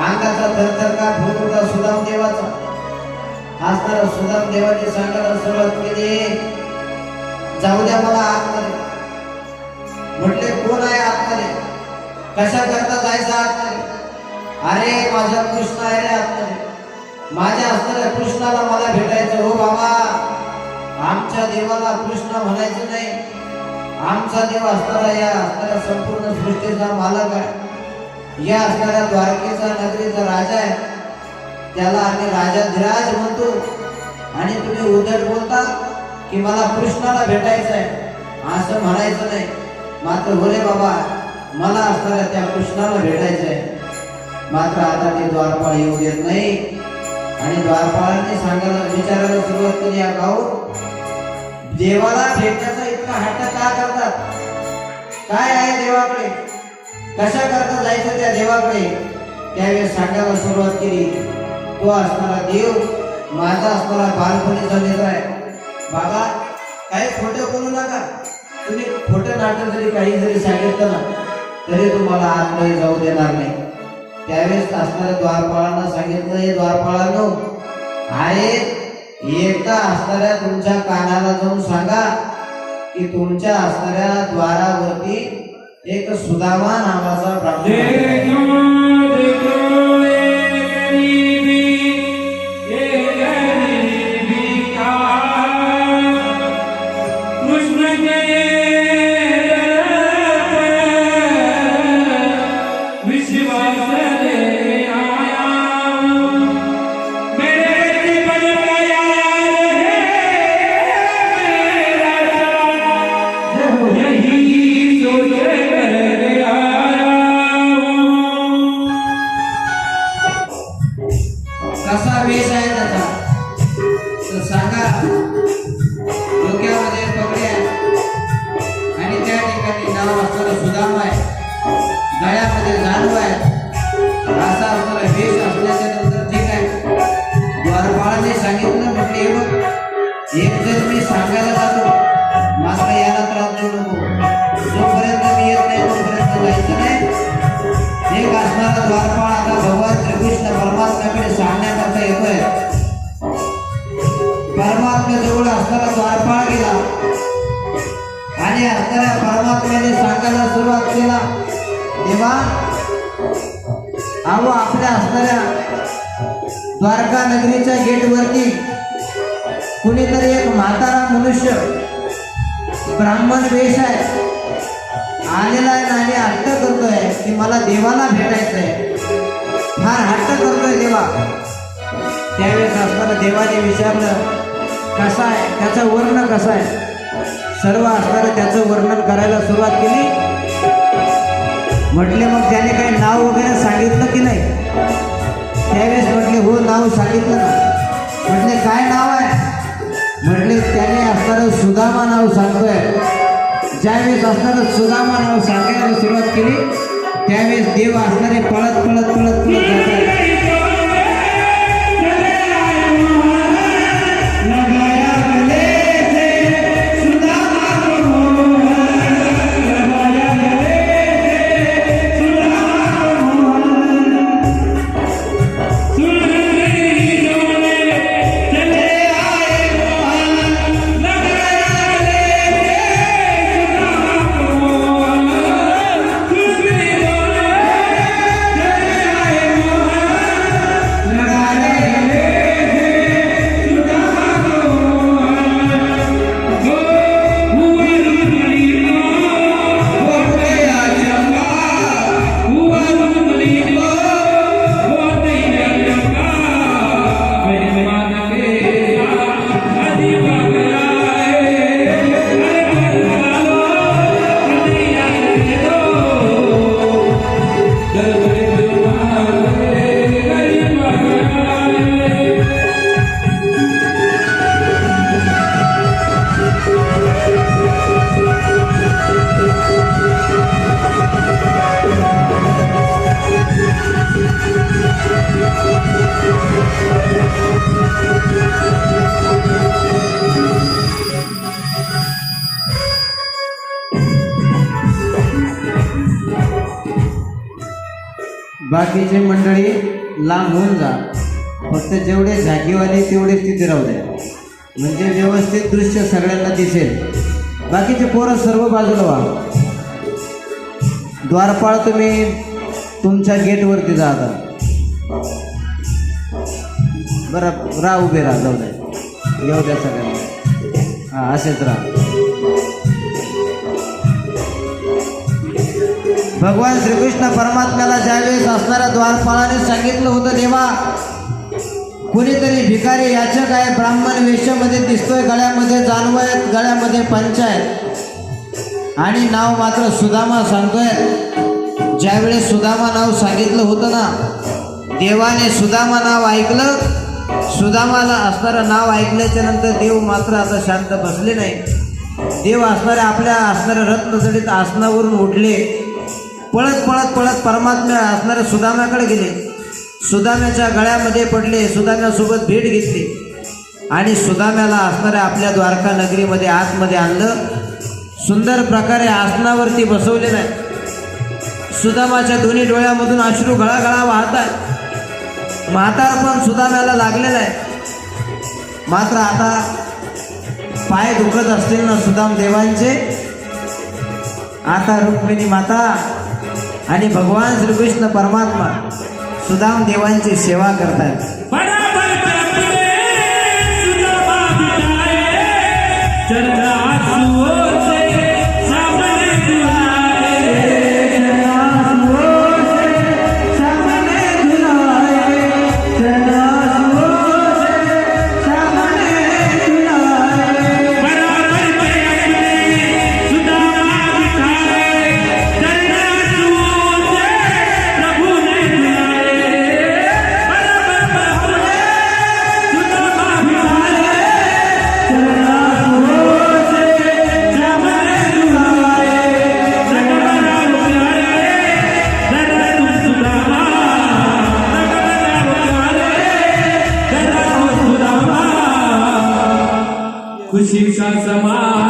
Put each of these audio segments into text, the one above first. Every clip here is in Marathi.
अंगाचा थरथर का फुट होता सुदाम देवाचा? असणारा सुदाम देवाने सांगायला सुरुवात केली म्हणजे जाऊ द्या मला आतमध्ये. म्हटले कोण आहे आतमध्ये? कशा करता जायचं आतमध्ये? अरे माझा कृष्ण आहे रे आतमध्ये. माझ्या असणाऱ्या कृष्णाला मला भेटायचं हो बाबा. आमच्या देवाला कृष्ण म्हणायचं नाही. आमचा देव असणारा या असणाऱ्या संपूर्ण सृष्टीचा मालक आहे. या असणाऱ्या द्वारकेचा नगरीचा राजा आहे. त्याला आम्ही राजाधिराज म्हणतो. आणि तुम्ही उदट बोलता की मला कृष्णाला भेटायचं आहे. असं म्हणायचं नाही. मात्र बोले बाबा मला असणाऱ्या त्या कृष्णाला भेटायचं आहे. मात्र आता ते द्वारपाळ येऊ देत नाही. आणि द्वारपाळांनी सांगायला विचारायला सुरुवात केली या गाऊ देवाला भेटण्याचा इतका हट्ट का करतात? काय आहे देवाकडे? कशा करता जायचं त्या देवाकडे? त्यावेळेस सांगायला सुरुवात केली तो असणारा देव माझा असणारा बालपणीचा मित्र आहे. बाबा काही खोटं बोलू नका. तुम्ही खोटं नाटक जरी काही जरी सांगितलं ना तरी तुम्हाला आतमध्ये जाऊ देणार नाही. त्यावेळेस असणाऱ्या द्वारपाळांना सांगितलं हे द्वारपाळांनो आहे. एकदा असणाऱ्या तुमच्या कानाला जाऊन सांगा की तुमच्या असणाऱ्या द्वारावरती एक सुदामा नावाचा ब्राह्मण. वेश आहे त्याचा तर सांगा परमात्म्याजवळ असताना द्वारपाळ केला आणि असणाऱ्या परमात्म्याने सांगायला सुरुवात केला तेव्हा अहो आपल्या असणाऱ्या द्वारका नगरीच्या गेटवरती कुणीतरी एक म्हातारा मनुष्य ब्राह्मण वेश आहे आलेला आहे आणि हट्ट करतोय की मला देवाला भेटायचंय. फार हट्ट करतोय देवा. त्यावेळेस असताना देवाने विचारलं कसा आहे? त्याचं वर्णन कसं आहे? सर्व असणारं त्याचं वर्णन करायला सुरुवात केली. म्हटले मग त्याने काही नाव वगैरे सांगितलं की नाही? त्यावेळेस म्हटले हो नाव सांगितलं ना. म्हटले काय नाव आहे? म्हटले त्याने असणारं सुदामा नाव सांगतोय. ज्यावेळेस असणारं सुदामा नाव सांगायला सुरुवात केली त्यावेळेस देव असणारे पळत पळत पळत पळत जात बाकीचे मंडळी लांब होऊन जा. फक्त जेवढे झाकीवाले तेवढेच तिथे राहू द्या म्हणजे व्यवस्थित दृश्य सगळ्यांना दिसेल. बाकीचे पोरं सर्व बाजूला व्हा. द्वारपाळ तुम्ही तुमच्या गेटवरती जा आता. बरं राहा उभे राहा जाऊ द्या येऊ द्या सगळ्यांना. हां असेच राहा. भगवान श्रीकृष्ण परमात्म्याला ज्यावेळेस असणाऱ्या द्वारपाळाने सांगितलं होतं देवा कुणीतरी भिकारी याचक आहे ब्राह्मण वेशामध्ये दिसतोय गळ्यामध्ये जानवय गळ्यामध्ये पंच आहेत. आणि नाव मात्र सुदामा सांगतोय. ज्यावेळेस सुदामा नाव सांगितलं होतं ना देवाने सुदामा नाव ऐकलं सुदामाला असणारं नाव ऐकल्याच्या नंतर देव मात्र आता शांत बसले नाही. देव असणाऱ्या आपल्या असणाऱ्या रत्नजडीत आसनावरून उठले. पळत पळत पळत परमात्म्या असणाऱ्या सुदाम्याकडे गेले. सुदाम्याच्या गळ्यामध्ये पडले सुदाम्यासोबत भेट घेतली. आणि सुदाम्याला असणाऱ्या आपल्या द्वारका नगरीमध्ये आतमध्ये आणलं. सुंदर प्रकारे आसनावरती बसवले नाही. सुदामाच्या दोन्ही डोळ्यामधून अश्रू गळागळा वाहत आहे म्हातार पण सुदाम्याला लागलेला आहे. मात्र आता पाय दुखत असतील ना सुदाम देवांचे? आता रुक्मिणी माता आणि भगवान श्रीकृष्ण परमात्मा सुदाम देवांची सेवा करतात. चर्चा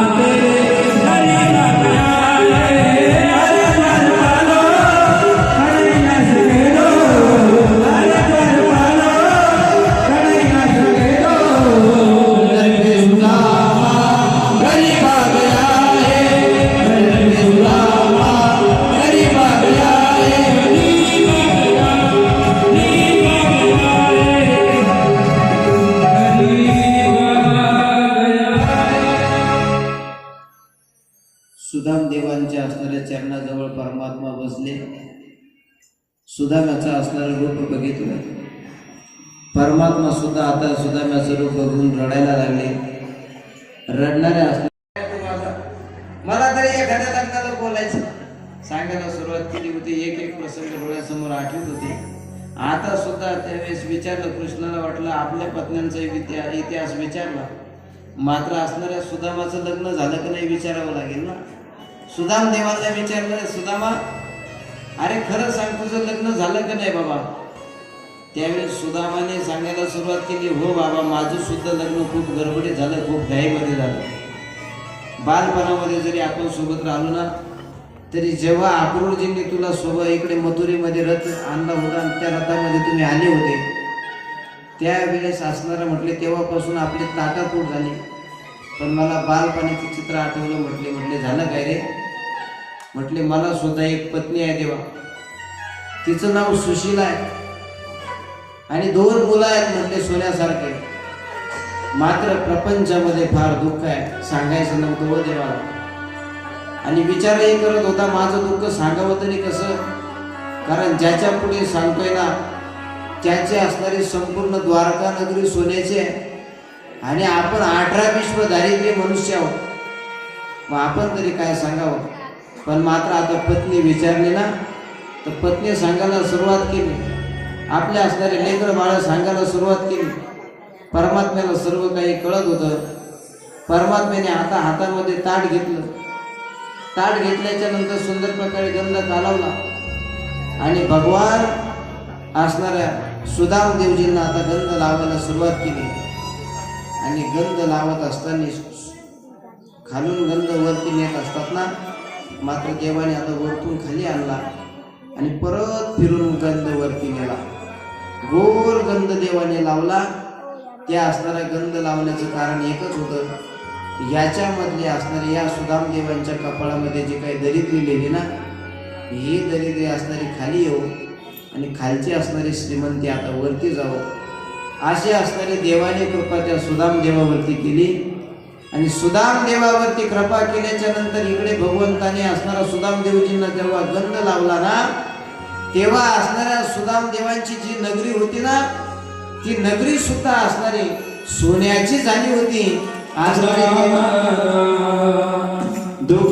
Amén. सुदाम देवांच्या असणाऱ्या चरणाजवळ परमात्मा बसले. सुदाम्याचं असणारं रूप बघितलं. परमात्मा सुद्धा आता सुदाम्याचं रूप बघून रडायला लागले. रडणाऱ्या असणाऱ्या मला तरी एखाद्या लग्नाला बोलायचं. सांगायला सुरुवात केली होती. एक एक प्रसंग डोळ्यासमोर आठवत होते. आता सुद्धा त्यावेळेस विचारलं कृष्णाला वाटलं आपल्या पत्न्यांचा इतिहास विचारला. मात्र असणाऱ्या सुदामाचं लग्न झालं की नाही विचारावं लागेल ना? सुदाम देवाला विचारलं सुदामा अरे खरं सांग तुझं लग्न झालं की नाही बाबा? त्यावेळेस सुदामाने सांगायला सुरुवात केली हो बाबा माझं सुद्धा लग्न खूप गडबडीत झालं खूप घाईमध्ये झालं. बालपणामध्ये जरी आपण सोबत राहिलो ना तरी जेव्हा अक्रूरजींनी तुला सोबत इकडे मथुरीमध्ये रथ आणला होता आणि त्या रथामध्ये तुम्ही आले होते त्यावेळेस असणारं म्हटले तेव्हापासून आपली ताटातूट झाली. पण मला बालपणाचं चित्र आठवलं म्हटले म्हटले झालं काय रे? म्हटले मला सुद्धा एक पत्नी आहे देवा. तिचं नाव सुशीला आहे. आणि दोन मुलं आहेत म्हटले सोन्यासारखे. मात्र प्रपंचामध्ये फार दुःख आहे. सांगायचं नव्हतं हो व देवाला आणि विचारही करत होता माझं दुःख सांगावं तरी कसं? कारण ज्याच्या पुढे सांगतोय ना त्याचे असणारी संपूर्ण द्वारका नगरी सोन्याची आहे. आणि आपण अठरा विश्व दारिद्र्य मनुष्य आहोत. मग आपण तरी काय सांगावं? पण मात्र आता पत्नी विचारली ना तर पत्नी सांगायला सुरुवात केली. आपले असणारे लेकर बाळ सांगायला सुरुवात केली. परमात्म्याला सर्व काही कळत होतं. परमात्म्याने आता हातामध्ये ताट घेतलं. ताट घेतल्याच्या नंतर सुंदर प्रकारे गंध कालवला. आणि भगवान असणाऱ्या सुदाम देवजींना आता गंध लावायला सुरुवात केली. आणि गंध लावत असताना खालून गंध वरती नेत असतात ना मात्र देवाने आता वरतून खाली आणला आणि परत फिरून गंध वरती नेला. गोर गंध देवाने लावला. त्या असणारा गंध लावण्याचं कारण एकच होतं याच्यामधले असणारे या सुदाम देवांच्या कपाळामध्ये जे काही दरिद्री लिहिली ना ही दरिद्री असणारी खाली येऊ आणि खालची असणारी श्रीमंती आता वरती जावं. अशी असणारी देवाने कृपा त्या सुदाम देवावरती केली. आणि सुदाम देवावरती कृपा केल्याच्यानंतर इकडे भगवंताने असणारा सुदाम देवजींना जेव्हा गंध लावला ना तेव्हा असणाऱ्या सुदाम देवांची जी नगरी होती ना ती नगरी सुद्धा असणारी सोन्याची झाली होती. असणारी दुःख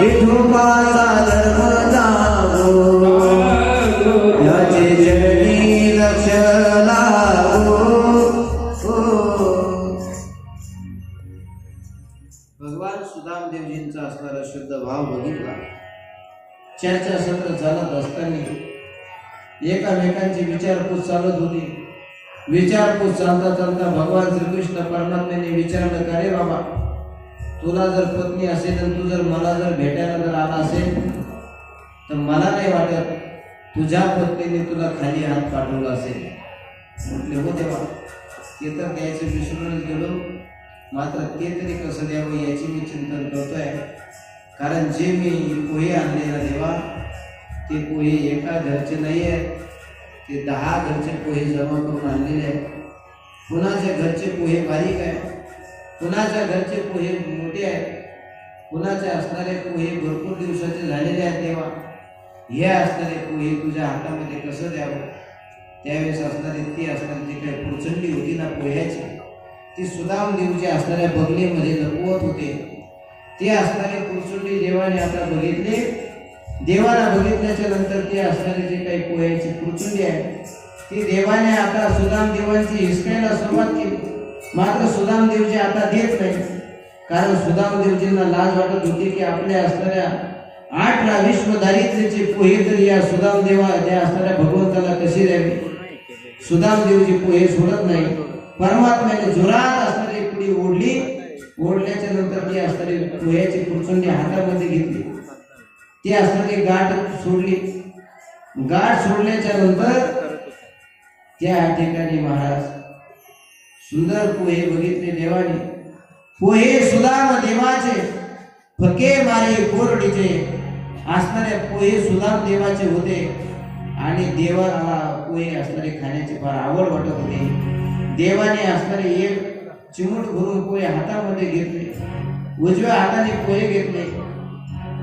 विठोबाचा धर्म जागो याचे लक्ष लागो भगवान सुदामदेवजींचा असणारा शुद्ध भाव बघितला. चर्चा सत्र चालत असताना एकामेकांची विचारपूस चालत होती. विचारपूस चालता चालता भगवान श्रीकृष्ण परमात्म्याने विचारलं का रे बाबा? तुला जर पत्नी असेल तर तू जर मला जर भेटायला जर आला असेल तर मला नाही वाटत तुझ्या पत्नीने तुला खाली हात पाठवला असेल. म्हटले हो देवा ते तर द्यायचं विसरूनच गेलो. मात्र ते तरी कसं द्यावं याची मी चिंतन करतोय. कारण जे मी पोहे आणले ना देवा ते पोहे एका घरचे नाही आहेत ते दहा घरचे पोहे जमा करून आणलेले आहेत. कुणाच्या घरचे पोहे बारीक आहे कुणाच्या घरचे पोहे मोठे आहेत? कुणाचे असणारे पोहे भरपूर दिवसाचे झालेले आहेत देवा हे असणारे पोहे तुझ्या हातामध्ये कसं द्यावं? त्यावेळेस असणारे ती असणारी जी काही पुरचंडी होती ना पोह्याची ती सुदाम देवजी असणाऱ्या बगलीमध्ये लपवत होते ते असणारे पुरचुंडी देवाने आता बघितले. देवाला बघितल्याच्या नंतर ते असणारे जे काही पोह्याची पुरचुंडी आहे ती देवाने आता सुदाम देवांची हिसकायला सुरुवात केली. मात्र सुदाम देवजी आता देत नाही कारण सुदाम देवजींना लाज वाटत होती की आपल्या असणाऱ्या आठला विश्व दारिद्र्याचे पोहे तरी या सुदाम देवा त्या असणाऱ्या भगवंताला कशी द्यावी? सुदाम देवजी पोहे सोडत नाही. परमात्म्याने जोरात असणारी पुढे ओढली. ओढल्याच्या नंतर ती असणारी पोह्याची पुरचुंडी हातामध्ये घेतली. ती असणारी गाठ सोडली. गाठ सोडल्याच्या नंतर त्या ठिकाणी महाराज सुंदर पोहे बघितले देवाने. पोहे सुदाम देवाचे फके मारे कोरडीचे. असणारे पोहे सुदाम देवाचे होते. आणि देवाला पोहे असणारे खाण्याची फार आवड वाटत होती. देवाने असणारे एक चिमूट भरून पोहे हातामध्ये घेतले. उजव्या हाताने पोहे घेतले.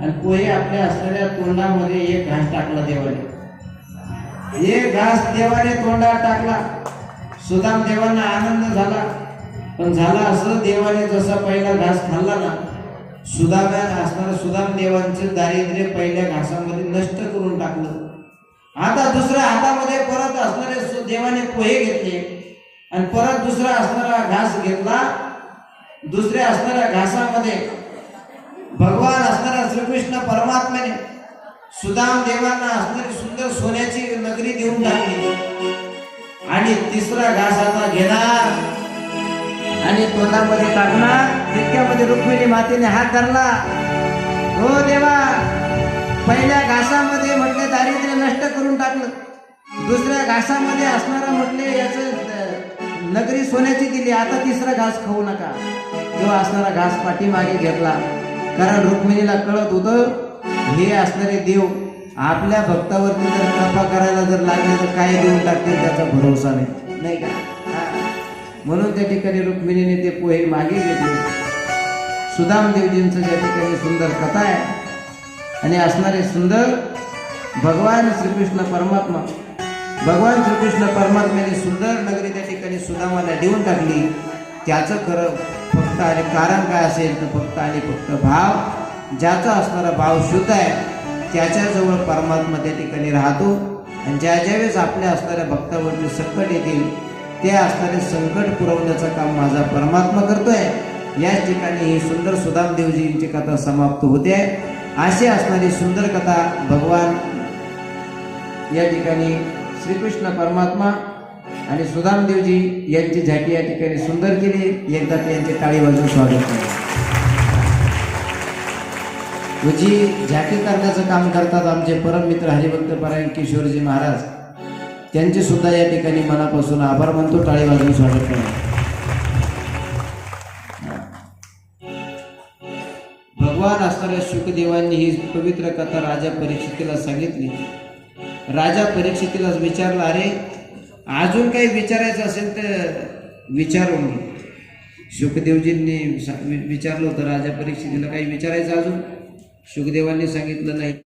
आणि पोहे आपल्या असणाऱ्या तोंडामध्ये एक घास टाकला देवाने. एक घास देवाने तोंडात टाकला. सुदाम देवांना आनंद झाला. पण झाला असं देवाने जसा पहिला घास खाल्ला ना सुदामा असणारं सुदाम देवांचे दारिद्र्य पहिल्या घासामध्ये नष्ट करून टाकलं. आता दुसऱ्या हातामध्ये परत असणारे देवाने पोहे घेतले. आणि परत दुसरा असणारा घास घेतला. दुसऱ्या असणाऱ्या घासामध्ये भगवान असणारा श्रीकृष्ण परमात्म्याने सुदाम देवांना असणारी सुंदर सोन्याची नगरी देऊन टाकली. आणि तिसरा घास आता घेणार. आणि तोंडामध्ये टाकणार. तितक्यामध्ये रुक्मिणी मातेने हात धरला. हो देवा पहिल्या घासामध्ये म्हटले दारिद्र्य नष्ट करून टाकलं. दुसऱ्या घासामध्ये असणारा म्हटले याच नगरी सोन्याची दिली. आता तिसरा घास खाऊ नका. तो असणारा घास पाठीमागे घेतला. कारण रुक्मिणीला कळत होतं हे असणारे देव आपल्या भक्तावरती जर कृपा करायला जर लागले तर काय देऊन टाकतील त्याचा भरोसा नाही. नाही का? म्हणून त्या ठिकाणी रुक्मिणीने ते पोहे मागे घेतले. सुदाम देवजींचं ठिकाणी सुंदर कथा आहे आणि असणारे सुंदर भगवान श्रीकृष्ण परमात्मा भगवान श्रीकृष्ण परमात्म्याने सुंदर नगरी त्या ठिकाणी सुदामाला देऊन टाकली. त्याचं खरं फक्त आणि कारण काय असेल तर फक्त आणि फक्त भाव ज्याचा असणारा भाव शुद्ध आहे त्याच्याजवळ परमात्मा त्या ठिकाणी राहतो. आणि ज्या ज्यावेळेस आपल्या असणाऱ्या भक्तावरती संकट येतील ते असणारे संकट पुरवण्याचं काम माझा परमात्मा करतोय. याच ठिकाणी ही सुंदर सुदाम देवजींची कथा समाप्त होते. अशी असणारी सुंदर कथा भगवान या ठिकाणी श्रीकृष्ण परमात्मा आणि सुदाम देवजी यांची झाटी या ठिकाणी सुंदर केली. एकदा त्यांचे टाळी वाजून स्वागत केले जी झाटी करण्याचं काम करतात आमचे परम मित्र हरिभक्त परायण किशोरजी महाराज त्यांचे सुद्धा या ठिकाणी मनापासून आभार मानतो टाळी वाजून स्वागत करतो. भगवान असणाऱ्या शुकदेवांनी ही पवित्र कथा राजा परीक्षितीला सांगितली. राजा परीक्षितीला विचारला अरे अजून काही विचारायचं असेल तर विचारून शुकदेवजींनी विचारलं होतं राजा परीक्षितीला काही विचारायचं अजून? सुखदेवांनी सांगितलं नाही.